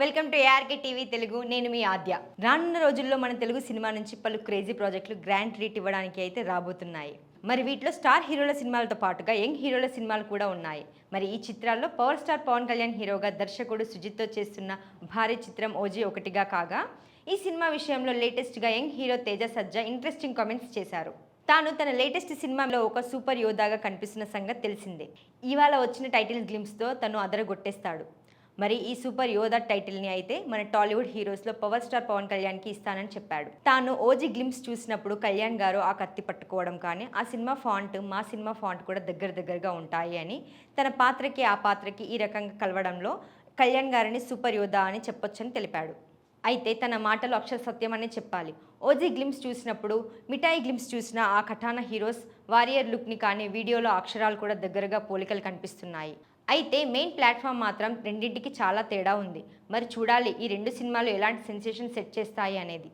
Welcome to ARK TV Telugu. నేను మీ ఆద్య. రానున్న రోజుల్లో మన తెలుగు సినిమా నుంచి పలు క్రేజీ ప్రాజెక్టులు గ్రాండ్ ట్రీట్ ఇవ్వడానికి అయితే రాబోతున్నాయి. మరి వీటిలో స్టార్ హీరోల సినిమాలతో పాటుగా యంగ్ హీరోల సినిమాలు కూడా ఉన్నాయి. మరి ఈ చిత్రాల్లో పవర్ స్టార్ పవన్ కళ్యాణ్ హీరోగా దర్శకుడు సుజిత్తో చేస్తున్న భారీ చిత్రం ఓజీ ఒకటిగా కాగా ఈ సినిమా విషయంలో లేటెస్ట్గా young hero Teja Sajja interesting comments చేశారు. తాను తన లేటెస్ట్ సినిమాలో ఒక సూపర్ యోధాగా కనిపిస్తున్న సంగతి తెలిసిందే. ఇవాళ వచ్చిన టైటిల్ గ్లిమ్స్తో తను అదరగొట్టేస్తాడు. మరి ఈ సూపర్ యోధా టైటిల్ని అయితే మన టాలీవుడ్ హీరోస్లో పవర్ స్టార్ పవన్ కళ్యాణ్కి ఇస్తానని చెప్పాడు. తాను ఓజీ గ్లిమ్స్ చూసినప్పుడు కళ్యాణ్ గారు ఆ కత్తి పట్టుకోవడం కానీ ఆ సినిమా ఫాంట్ మా సినిమా ఫాంట్ కూడా దగ్గర దగ్గరగా ఉంటాయి అని తన పాత్రకి ఆ పాత్రకి ఈ రకంగా కలవడంలో కళ్యాణ్ గారిని సూపర్ యోధా అని చెప్పొచ్చని తెలిపాడు. అయితే తన మాటలు అక్షర సత్యం అనే చెప్పాలి. ఓజీ గ్లిమ్స్ చూసినప్పుడు మిఠాయి గ్లిమ్స్ చూసిన ఆ కఠాన హీరోస్ వారియర్ లుక్ని కానీ వీడియోలో అక్షరాలు కూడా దగ్గరగా పోలికలు కనిపిస్తున్నాయి. అయితే మెయిన్ ప్లాట్ఫామ్ మాత్రం రెండింటికి చాలా తేడా ఉంది. మరి చూడాలి ఈ రెండు సినిమాలు ఎలాంటి సెన్సేషన్ సెట్ చేస్తాయి అనేది.